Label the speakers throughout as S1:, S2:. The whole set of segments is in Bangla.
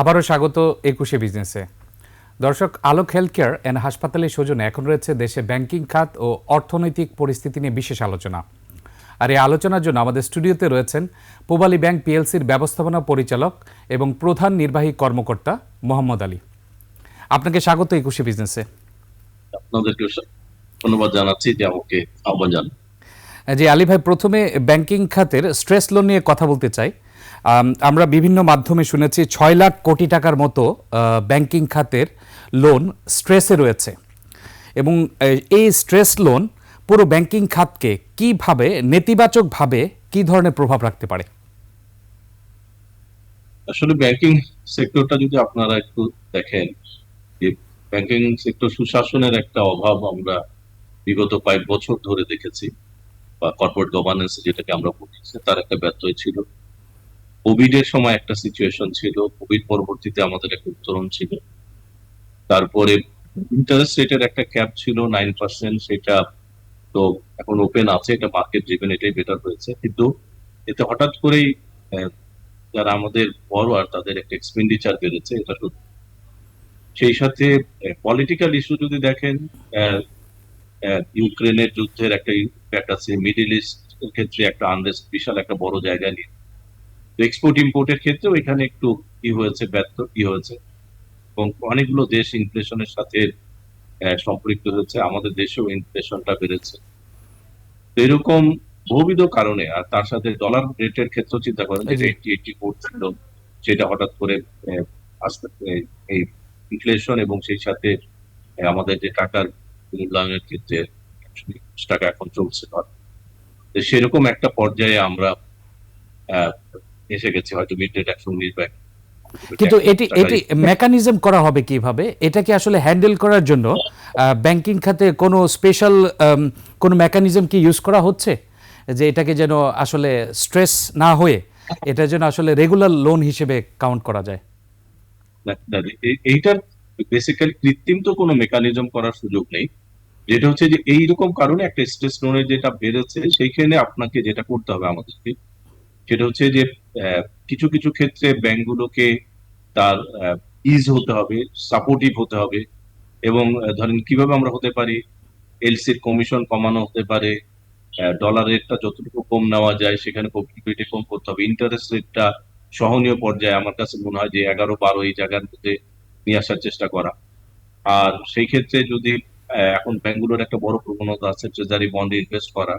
S1: আবারও স্বাগত একুশে বিজনেসে। দর্শক আলোক হেলথ কেয়ার অ্যান্ড হাসপাতালের সৌজন্যে এখন রয়েছে দেশে ব্যাংকিং খাত ও অর্থনৈতিক পরিস্থিতি নিয়ে বিশেষ আলোচনা। আর এই আলোচনার জন্য আমাদের স্টুডিওতে রয়েছেন পূবালী ব্যাংক পিএলসির ব্যবস্থাপনা পরিচালক এবং প্রধান নির্বাহী কর্মকর্তা মোহাম্মদ আলী। আপনাকে স্বাগত একুশে বিজনেসে।
S2: আপনাদেরকে ধন্যবাদ জানাচ্ছি যে আমাকে আহ্বান জানান।
S1: জি আলী ভাই প্রথমে ব্যাংকিং খাতের স্ট্রেস লোন নিয়ে কথা বলতে চাই। আমরা বিভিন্ন মাধ্যমে শুনেছি ছয় লাখ কোটি টাকার মতো ব্যাংকিং খাতের লোন স্ট্রেসে রয়েছে। এবং এই স্ট্রেস লোন পুরো ব্যাংকিং খাতকে কীভাবে নেতিবাচকভাবে কি ধরনের প্রভাব রাখতে পারে?
S2: আসলে ব্যাংকিং সেক্টরটা যদি আপনারা একটু দেখেন, যে ব্যাংকিং সেক্টর সুশাসনের একটা অভাব আমরা বিগত কয়েক বছর ধরে দেখেছি, বা কর্পোরেট গভর্নেন্স যেটাকে আমরা বলি তার একটা ব্যত্যয় ছিল। কোভিড এর সময় একটা সিচুয়েশন ছিল। কোভিড পরবর্তীতে আমাদের একটা উত্তরণ ছিল। তারপরে ইন্টারেস্ট রেটের একটা ক্যাপ ছিল নাইন পার্সেন্ট সেটা তো এখন ওপেন আছে, এটা মার্কেট ড্রিভেন এটাই বেটার হয়েছে। কিন্তু এতে হঠাৎ করেই যারা আমাদের বড়োয়ার তাদের একটা এক্সপেন্ডিচার বেড়েছে, এটা সত্যি। সেই সাথে পলিটিক্যাল ইস্যু যদি দেখেন ইউক্রেনের যুদ্ধের একটা ইম্প্যাক্ট আছে মিডিল ইস্ট ক্ষেত্রে একটা আনরেস্ট বিশাল একটা বড় জায়গা নিয়ে। তো এক্সপোর্ট ইম্পোর্টের ক্ষেত্রেও এখানে একটু কি হয়েছে ব্যর্থ কি হয়েছে এবং অনেকগুলো দেশ ইনফ্লেশনের সাথে সম্পৃক্ত হয়েছে আমাদের দেশেও ইনফ্লেশনটা বেড়েছে তো এরকম বহুবিধ কারণে আর তার সাথে ডলার রেটের ক্ষেত্রেও চিন্তা করেন
S1: জি।
S2: যে এইটি এইটি ফোর ছিল সেটা হঠাৎ করে আস্তে আস্তে এই ইনফ্লেশন এবং সেই সাথে আমাদের যে টাকার মূল্যায়নের ক্ষেত্রে টাকা এখন চলছে। সেরকম একটা পর্যায়ে আমরা আহ, এসে গেছি হয়তো মিড একশো উনিশ বা
S1: কিন্তু এটি এটি মেকানিজম করা হবে কীভাবে? এটাকে আসলে হ্যান্ডেল করার জন্য ব্যাংকিং খাতে কোনো স্পেশাল কোনো মেকানিজম কি ইউজ করা হচ্ছে? যে এটাকে যেন আসলে স্ট্রেস না হয়ে এটা যেন আসলে রেগুলার লোন হিসেবে কাউন্ট করা যায়।
S2: এইটার বেসিক্যালি কৃত্রিম তো কোনো মেকানিজম করার সুযোগ নেই। যেটা হচ্ছে যে এইরকম কারণে একটা স্ট্রেস লোনের যেটা বেড়েছে সেইখানে আপনাকে যেটা করতে হবে আমাদেরকে সেটা হচ্ছে যে কিছু কিছু ক্ষেত্রে ব্যাংকগুলোকে তার ইজ হতে হবে সাপোর্টিভ হতে হবে এবং ধরেন কীভাবে আমরা হতে পারি? এলসির কমিশন কমানো হতে পারে ডলার রেটটা যতটুকু কম নেওয়া যায় সেখানে প্রফিটিভিটি কম করতে হবে। ইন্টারেস্ট রেটটা সহনীয় পর্যায়ে আমার কাছে মনে হয় যে এগারো বারো এই জায়গার মধ্যে নিয়ে আসার চেষ্টা করা। আর সেই ক্ষেত্রে যদি এখন ব্যাংকগুলোর একটা বড় প্রবণতা আছে ট্রেজারি বন্ডে ইনভেস্ট করা।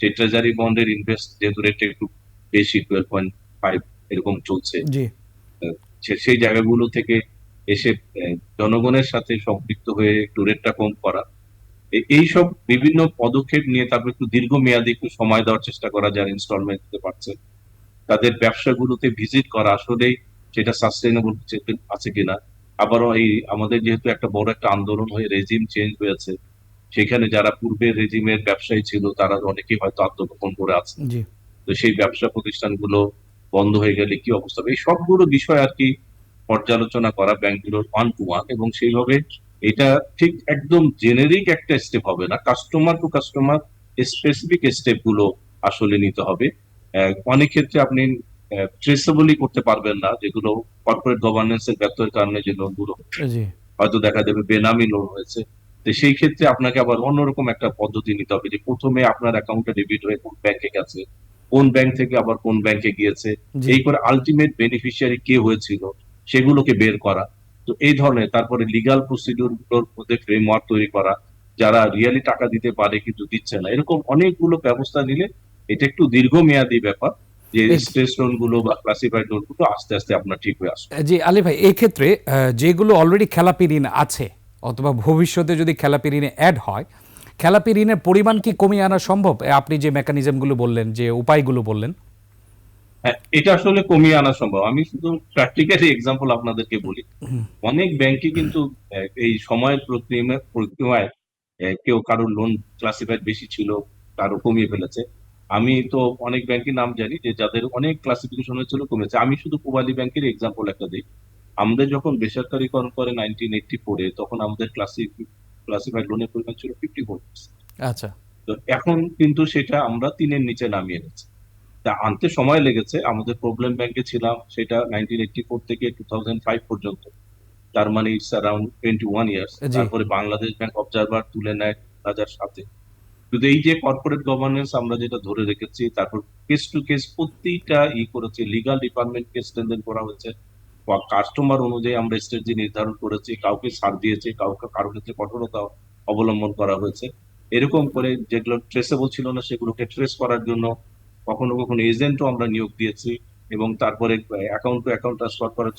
S2: সেই ট্রেজারি বন্ডের ইনভেস্ট যেহেতু রেটটা একটু বেশি টুয়েলভ পয়েন্ট ফাইভ এরকম চলছে। সেই জায়গাগুলো থেকে এসে জনগণের সাথে সম্পৃক্ত হয়ে একটু রেটটা কম করা। এ- এইসব বিভিন্ন পদক্ষেপ নিয়ে তারপর একটু দীর্ঘমেয়াদী একটু সময় দেওয়ার চেষ্টা করা যারা ইনস্টলমেন্ট দিতে পারছে তাদের ব্যবসাগুলোতে ভিজিট করা আসলেই সেটা সাস্টেনেবল আছে কিনা। আবারও এই আমাদের যেহেতু একটা বড় একটা আন্দোলন হয়ে রেজিম চেঞ্জ হয়েছে সেখানে যারা পূর্বের রেজিমের ব্যবসায়ী ছিল তারা অনেকেই হয়তো আত্মগোপন করে আছে। তো সেই ব্যবসা প্রতিষ্ঠানগুলো বন্ধ হয়ে গেলে কি অবস্থা হবে? এই সবগুলো বিষয় আর কি পর্যালোচনা করা ব্যাংকগুলোর ওয়ান টু ওয়ান এবং সেইভাবে এটা ঠিক একদম জেনেরিক একটা স্টেপ হবে না। কাস্টমার টু কাস্টমার স্পেসিফিক স্টেপগুলো আসলে নিতে হবে। অনেক ক্ষেত্রে আপনি ট্রেসেবলই করতে পারবেন না যেগুলো কর্পোরেট গভর্নেন্স এর ব্যত্যয়ের কারণে যে লোনগুলো হয়তো দেখা যাবে বেনামি লোন হয়েছে। তো সেই ক্ষেত্রে আপনাকে আবার অন্যরকম একটা পদ্ধতি নিতে হবে যে প্রথমে আপনার অ্যাকাউন্টে ডেবিট হয়ে কোন ব্যাংকে গেছে কোন ব্যাংক থেকে আবার কোন ব্যাংকে গিয়েছে এই করে আলটিমেট বেনিফিশিয়ারি কে হয়েছিল সেগুলোকে বের করা। তো এই ধরনের তারপরে লিগাল প্রসিডিউরগুলোর মধ্যে ফ্রেমওয়ার্ক তৈরি করা যারা রিয়েলি টাকা দিতে পারে কিন্তু দিচ্ছে না এরকম অনেকগুলো ব্যবস্থা নিলে এটা একটু দীর্ঘমেয়াদী ব্যাপার যে
S1: এই-
S2: স্ট্রেস লোনগুলো বা ক্লাসিফাইড লোনগুলো আস্তে আস্তে আপনার ঠিক হয়ে আসবে।
S1: জি আলী ভাই এই ক্ষেত্রে যেগুলো অলরেডি খেলাপি ঋণ আছে অথবা ভবিষ্যতে যদি খেলাপি ঋণে অ্যাড হয় খেলাপি ঋণের পরিমাণ কি কমিয়ে আনা সম্ভব? আপনি যে মেকানিজমগুলো বললেন যে উপায়গুলো বললেন।
S2: হ্যাঁ এটা আসলে কমিয়ে আনা সম্ভব। আমি শুধু প্র্যাকটিক্যালি এক্সাম্পল আপনাদেরকে বলি। অনেক ব্যাংকে কিন্তু এই সময়ের প্রক্রিয়ায় কেউ কারোর লোন ক্লাসিফাইড বেশি ছিল কারও কমিয়ে ফেলেছে। আমি তো অনেক ব্যাংকের নাম জানি যে যাদের অনেক ক্লাসিফিকেশন হয়েছিল কমেছে। আমি শুধু পূবালী ব্যাংকের এক্সাম্পল একটা দিই। আমাদের যখন বেসরকারিকরণ করে নাইনটিন এইটটি ফোরে তখন আমাদের ক্লাসিক ক্লাসিফাইড লোনের পরিমাণ ছিল ফিফটি ফোর
S1: আচ্ছা।
S2: তো এখন কিন্তু সেটা আমরা তিনের নিচে নামিয়ে এনেছি। তা আনতে সময় লেগেছে আমাদের প্রবলেম ব্যাংকে ছিলাম সেটা নাইনটিন এইটটি ফোর থেকে টু থাউজেন্ড ফাইভ পর্যন্ত। তার মানে it's around twenty one years তারপরে বাংলাদেশ ব্যাংক অবজারভার তুলে নেয় দু হাজার সাতে। শুধু এই যে কর্পোরেট গভর্নেন্স আমরা যেটা ধরে রেখেছি তারপর কেস টু কেস প্রত্যেকটা ই করেছে লিগাল ডিপার্টমেন্টকে স্ট্রেনদেন করা হয়েছে। বা কাস্টমার অনুযায়ী আমরা স্ট্র্যাটেজি নির্ধারণ করেছি, কাউকে ছাড় দিয়েছে, কাউকে, কারও ক্ষেত্রে কঠোরতা অবলম্বন করা হয়েছে। এরকম করে যেগুলো ট্রেসেবল ছিল না, সেগুলোকে ট্রেস করার জন্য কখনো কখনো এজেন্টও আমরা নিয়োগ দিয়েছি এবং তারপরে অ্যাকাউন্ট টু অ্যাকাউন্ট ট্রান্সফার করা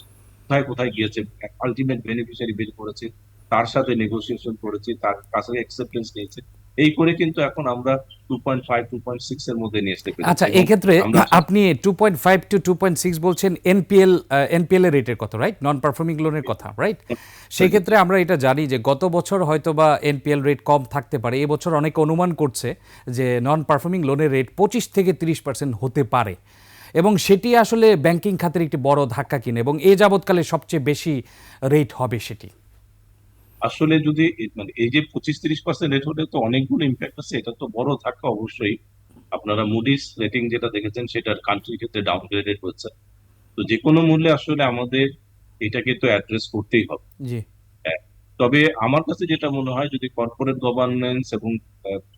S2: কোথায় কোথায় গিয়েছে আলটিমেট বেনিফিশিয়ারি বের করেছে, তার সাথে নেগোসিয়েশন করেছি, তার কাছে অ্যাকসেপ্টেন্স নিয়েছে। এই করে কিন্তু এখন আমরা two point five two point six এর মধ্যে নিয়ে আসতে পেরেছি
S1: আচ্ছা
S2: এবং
S1: এই ক্ষেত্রে
S2: আমরা-
S1: আপনি two point five to two point six বলছেন এনপিএল এনপিএল এর রেটের কথা রাইট নন পারফর্মিং লোনের কথা রাইট সেই ক্ষেত্রে আমরা এটা জানি যে গত বছর হয়তো বা এনপিএল রেট কম থাকতে পারে। এবছর অনেকে অনুমান করছে যে নন পারফর্মিং লোনের রেট পঁচিশ থেকে তিরিশ পার্সেন্ট হতে পারে। এবং সেটি আসলে ব্যাংকিং খাতের একটি বড় ধাক্কা কিনে এবং এ যাবৎকালে সবচেয়ে বেশি রেট হবে সেটি।
S2: আসলে যদি মানে এই যে পঁচিশ তিরিশ পার্সেন্ট রেট হলে তো অনেকগুলো ইম্প্যাক্ট আছে এটা তো বড় ধাক্কা অবশ্যই। আপনারা মুডিস রেটিং যেটা দেখেছেন সেটার কান্ট্রির ক্ষেত্রে ডাউনগ্রেডেড হচ্ছে তো যে কোনো মূল্যে আসলে আমাদের এটাকে তো অ্যাড্রেস করতেই হবে।
S1: জি।
S2: তবে আমার কাছে যেটা মনে হয় যদি কর্পোরেট গভর্নেন্স এবং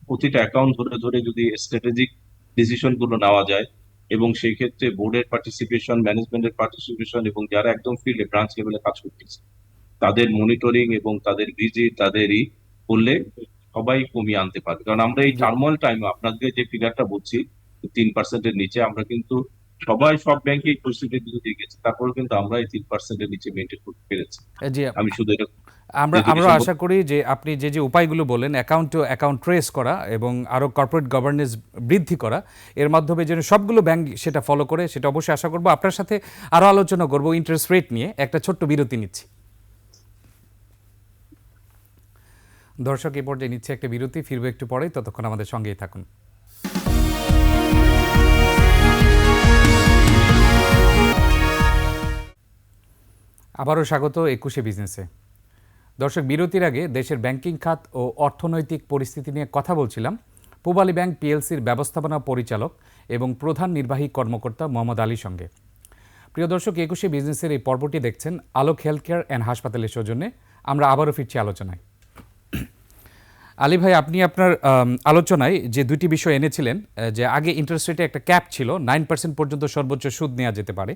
S2: প্রতিটা অ্যাকাউন্ট ধরে ধরে যদি স্ট্র্যাটেজিক ডিসিশনগুলো নেওয়া যায় এবং সেই ক্ষেত্রে বোর্ডের পার্টিসিপেশন ম্যানেজমেন্টের পার্টিসিপেশন এবং যারা একদম ফিল্ডে ব্রাঞ্চ লেভেলে কাজ করতেছে তাদের মনিটরিং এবং তাদের ভিজিট তাদেরই করলে সবাই কমিয়ে আনতে পারবে। কারণ আমরা এই
S1: জি।
S2: টার্মোয়াল টাইমে আপনাদের যে ফিগারটা বলছি তিন পার্সেন্টের নিচে আমরা কিন্তু সবাই সব ব্যাংকে এই পরিস্থিতির দিকে দিয়ে গেছে তারপরে কিন্তু আমরা এই তিন পার্সেন্টের নিচে মেনটেন করতে পেরেছি। আমি শুধু এটা
S1: আমরা আমরা আশা করি যে আপনি যে যে উপায়গুলো বলেন অ্যাকাউন্ট টু অ্যাকাউন্ট ট্রেস করা এবং আরও কর্পোরেট গভর্নেন্স বৃদ্ধি করা এর মাধ্যমে যেন সবগুলো ব্যাংক সেটা ফলো করে সেটা অবশ্যই আশা করব। আপনার সাথে আরও আলোচনা করব ইন্টারেস্ট রেট নিয়ে। একটা ছোট্ট বিরতি নিচ্ছি। দর্শক এই পর্যায়ে নিচ্ছে একটা বিরতি, ফিরবো একটু পরে ততক্ষণ আমাদের সঙ্গেই থাকুন। আবারও স্বাগত একুশে বিজনেসে। দর্শক, বিরতির আগে দেশের ব্যাংকিং খাত ও অর্থনৈতিক পরিস্থিতি নিয়ে কথা বলছিলাম পূবালী ব্যাংক পিএলসির ব্যবস্থাপনা পরিচালক এবং প্রধান নির্বাহী কর্মকর্তা মোহাম্মদ আলীর সঙ্গে। প্রিয় দর্শক, একুশে বিজনেসের এই পর্বটি দেখছেন আলোক হেলথ কেয়ার অ্যান্ড হাসপাতালের সৌজন্যে। আমরা আবারও ফিরছি আলোচনায়। আলী ভাই, আপনি আপনার আলোচনায় যে দুটি বিষয় এনেছিলেন যে আগে ইন্টারেস্ট রেটে একটা ক্যাপ ছিল নাইন পার্সেন্ট পর্যন্ত সর্বোচ্চ সুদ নেওয়া যেতে পারে।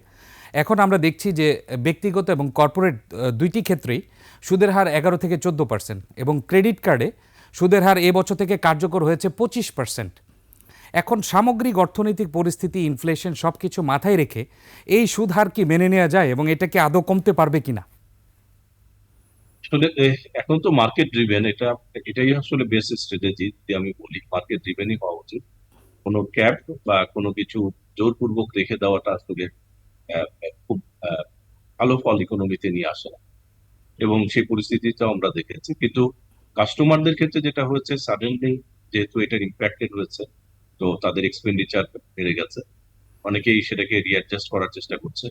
S1: এখন আমরা দেখছি যে ব্যক্তিগত এবং কর্পোরেট দুইটি ক্ষেত্রেই সুদের হার এগারো থেকে চোদ্দ পার্সেন্ট এবং ক্রেডিট কার্ডে সুদের হার এ বছর থেকে কার্যকর হয়েছে পঁচিশ পার্সেন্ট এখন সামগ্রিক অর্থনৈতিক পরিস্থিতি ইনফ্লেশন সব কিছু মাথায় রেখে এই সুদ হার কি মেনে নেওয়া যায় এবং এটা কি আদৌ কমতে পারবে কিনা?
S2: আসলে এখন তো মার্কেট ড্রিভেন এটা, এটাই আসলে বেস্ট স্ট্র্যাটেজি যে আমি বলি মার্কেট ড্রিভেনই হওয়া উচিত। কোনো ক্যাপ বা কোনো কিছু জোরপূর্বক রেখে দেওয়াটা আসলে খুব ভালো ফল ইকোনমিতে নিয়ে আসে না। এবং সেই পরিস্থিতিটাও আমরা দেখেছি। কিন্তু কাস্টমারদের ক্ষেত্রে যেটা হয়েছে সাডেনলি যেহেতু এটার ইম্প্যাক্টেড হয়েছে, তো তাদের এক্সপেন্ডিচার বেড়ে গেছে। অনেকেই সেটাকে রিঅ্যাডজাস্ট করার চেষ্টা করছে।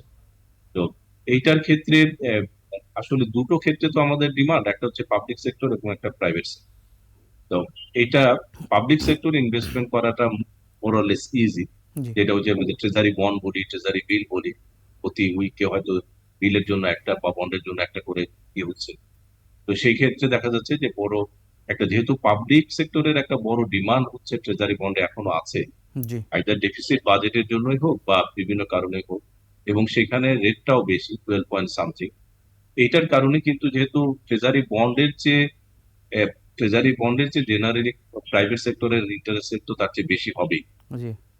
S2: তো এইটার ক্ষেত্রে আসলে দুটো ক্ষেত্রে তো আমাদের ডিমান্ড একটা হচ্ছে পাবলিক সেক্টর এবং একটা প্রাইভেট সেক্টর তো এটা পাবলিক সেক্টর ইনভেস্টমেন্ট করাটা মোরলেস ইজি যেটা হচ্ছে আমাদের ট্রেজারি বন্ড বলি ট্রেজারি বিল বলি প্রতি উইকে হয়তো বিলের জন্য একটা বা বন্ডের জন্য একটা করে ইয়ে হচ্ছে। তো সেই ক্ষেত্রে দেখা যাচ্ছে যে বড় একটা যেহেতু পাবলিক সেক্টরের একটা বড় ডিমান্ড হচ্ছে ট্রেজারি বন্ডে এখনও আছে। আইদার ডেফিসিট বাজেটের জন্যই হোক বা বিভিন্ন কারণে হোক। এবং সেখানে রেটটাও বেশি টুয়েলভ পয়েন্ট সামথিং এইটার কারণে কিন্তু যেহেতু ট্রেজারি বন্ডের চেয়ে ট্রেজারি বন্ডের চেয়ে জেনারেলি প্রাইভেট সেক্টরের ইন্টারেস্ট রেট তো তার চেয়ে বেশি হবেই।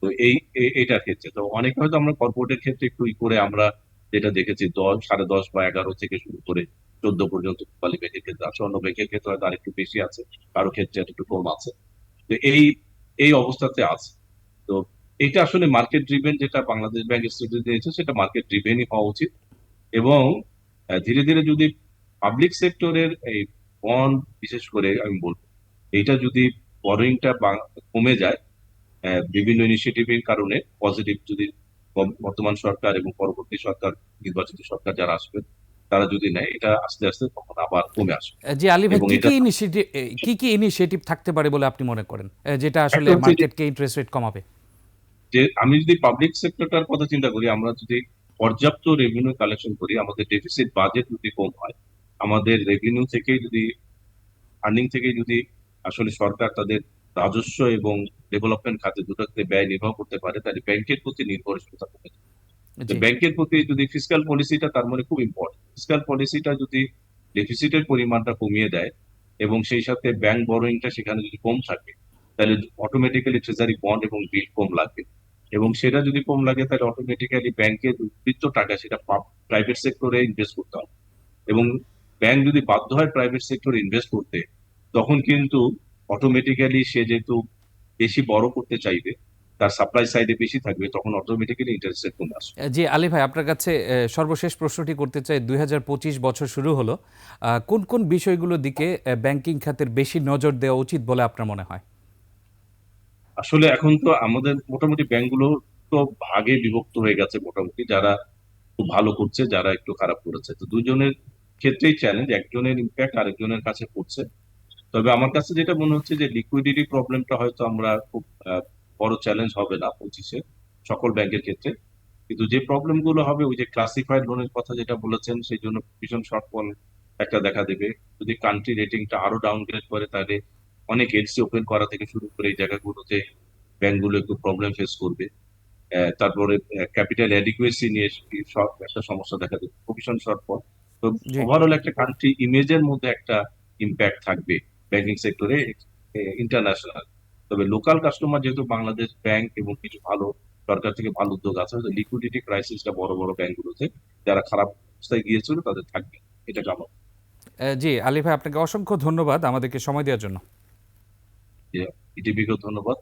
S2: তো এই এটার ক্ষেত্রে। তো অনেক হয়তো আমরা কর্পোরেটের ক্ষেত্রে একটু করে আমরা যেটা দেখেছি দশ সাড়ে দশ বা এগারো থেকে শুরু করে চোদ্দ পর্যন্ত কোপালি ব্যাংকের ক্ষেত্রে আছে। অন্য ব্যাংকের ক্ষেত্রে হয়তো আরেকটু বেশি আছে কারও ক্ষেত্রে একটু কম আছে। তো এই এই অবস্থাতে আছে। তো এটা আসলে মার্কেট ড্রিভেন যেটা বাংলাদেশ ব্যাংক স্ট্র্যাটেজি দিয়েছে সেটা মার্কেট ড্রিভেনই হওয়া উচিত। এবং ধীরে ধীরে যদি পাবলিক সেক্টরের এই বন্ড বিশেষ করে আমি বলব এইটা যদি বরোয়িংটা কমে যায় বিভিন্ন ইনিশিয়েটিভের কারণে পজিটিভ যদি বর্তমান সরকার এবং পরবর্তী সরকার নির্বাচিত সরকার যারা আসবে তারা যদি নেয় এটা আস্তে আস্তে তখন আবার কমে আসবে।
S1: জি আলী ভাই কি কি ইনিশিয়েটিভ কি কি ইনিশিয়েটিভ থাকতে পারে বলে আপনি মনে করেন? যেটা আসলে মার্কেটকে ইন্টারেস্ট রেট কমাবে?
S2: যে আমি যদি পাবলিক সেক্টরটার কথা চিন্তা করি আমরা যদি পর্যাপ্ত রেভিনিউ কালেকশন করি আমাদের ডেফিসিট বাজেট যদি কম হয় আমাদের রেভিনিউ থেকে যদি আর্নিং থেকে যদি আসলে সরকার তাদের রাজস্ব এবং ডেভেলপমেন্ট খাতে দুটোতে ব্যয় নির্বাহ করতে পারে তাহলে ব্যাংকের প্রতি নির্ভরশীলতা কমে যাবে। ব্যাংকের প্রতি যদি ফিসকাল পলিসিটা তার মানে খুব ইম্পর্টেন্ট ফিসকাল পলিসিটা যদি ডেফিসিটের পরিমাণটা কমিয়ে দেয় এবং সেই সাথে ব্যাংক বরোয়িংটা সেখানে যদি কম থাকে তাহলে অটোমেটিক্যালি ট্রেজারি বন্ড এবং বিল কম লাগবে এবং সেটা যদি কম লাগে, তাহলে অটোমেটিক্যালি ব্যাংকের উদ্বৃত্ত টাকা সেটা প্রাইভেট সেক্টরে ইনভেস্ট করতে হবে। এবং ব্যাংক যদি বাধ্য হয় প্রাইভেট সেক্টরে ইনভেস্ট করতে, তখন কিন্তু অটোমেটিক্যালি সে যেহেতু বেশি বড় করতে চাইবে, তার সাপ্লাই সাইডে বেশি থাকবে, তখন অটোমেটিক্যালি ইন্টারেস্ট রেট কমে আসবে।
S1: জি, আলী ভাই, আপনার কাছে সর্বশেষ প্রশ্নটি করতে চাই, দুই হাজার পঁচিশ বছর শুরু হলো কোন কোন বিষয়গুলোর দিকে ব্যাংকিং খাতের বেশি নজর দেওয়া উচিত বলে আপনার মনে হয়?
S2: আসলে এখন তো আমাদের মোটামুটি ব্যাংকগুলো তো ভাগে বিভক্ত হয়ে গেছে মোটামুটি, যারা খুব ভালো করছে, যারা একটু খারাপ করেছে। তো দুজনের ক্ষেত্রেই চ্যালেঞ্জ একজনের ইম্প্যাক্ট আরেকজনের কাছে পড়ছে। তবে আমার কাছে যেটা মনে হচ্ছে যে লিকুইডিটি প্রবলেমটা হয়তো আমরা খুব বড় চ্যালেঞ্জ হবে না পঁচিশে সকল ব্যাংকের ক্ষেত্রে। কিন্তু যে প্রবলেমগুলো হবে, ওই যে ক্লাসিফাইড লোনের কথা যেটা বলেছেন, সেই জন্য ভীষণ শর্টফল একটা দেখা দেবে। যদি কান্ট্রি রেটিংটা আরও ডাউনগ্রেড করে, তাহলে অনেক এলসি ওপেন করা থেকে শুরু করে এই জায়গাগুলোতে ব্যাংকগুলো একটু প্রবলেম ফেস করবে। তারপরে ক্যাপিটাল অ্যাডিকুয়েসি নিয়ে সব একটা সমস্যা দেখা দেবে প্রভিশন শর্টফল তো ওভারঅল একটা কান্ট্রি ইমেজের মধ্যে একটা ইম্প্যাক্ট থাকবে ব্যাংকিং সেক্টরে ইন্টারন্যাশনাল তবে লোকাল কাস্টমার যেহেতু বাংলাদেশ ব্যাংক এবং কিছু ভালো সরকার থেকে ভালো উদ্যোগ আছে লিকুইডিটি ক্রাইসিসটা বড় বড় ব্যাংকগুলোতে যারা খারাপ অবস্থায় গিয়েছিল তাদের থাকবে। এটা
S1: আহ, জি আলী ভাই আপনাকে অসংখ্য ধন্যবাদ আমাদেরকে সময় দেওয়ার জন্য।
S2: ইটিভিকেও ধন্যবাদ।